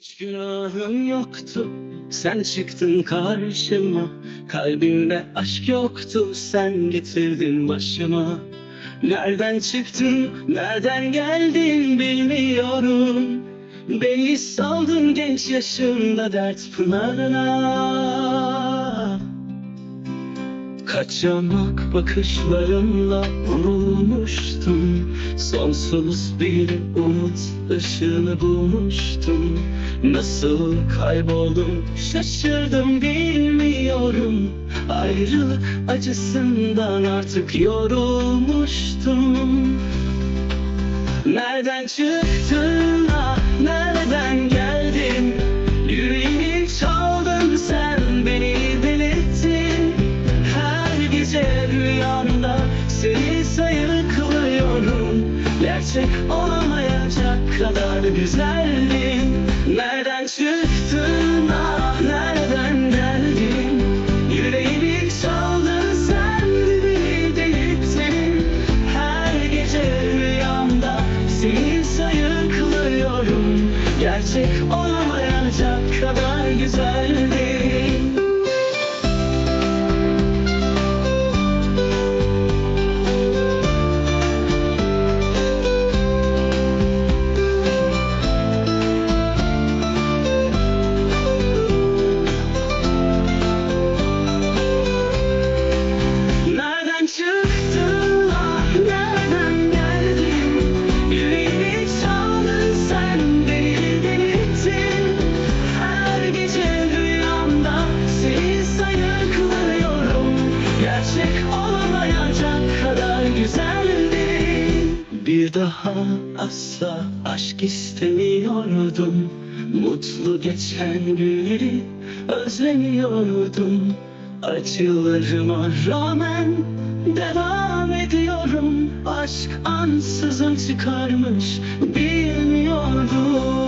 Hiç günahım yoktu. Sen çıktın karşıma. Kalbimde aşk yoktu. Sen getirdin başıma. Nereden çıktın, nereden geldin bilmiyorum. Beni saldın genç yaşımda dert pınarına. Kaçamak bakışlarınla vurulmuştum Sonsuz bir umut ışığını bulmuştum. Nasıl kayboldum şaşırdım bilmiyorum. Ayrılık acısından artık yorulmuştum. Nereden çıktın kadar güzeldin Nereden çıktın Daha asla aşk istemiyordum. Mutlu geçen günleri özlemiyordum. Acılarıma rağmen devam ediyorum. Aşk ansızın çıkarmış bilmiyordum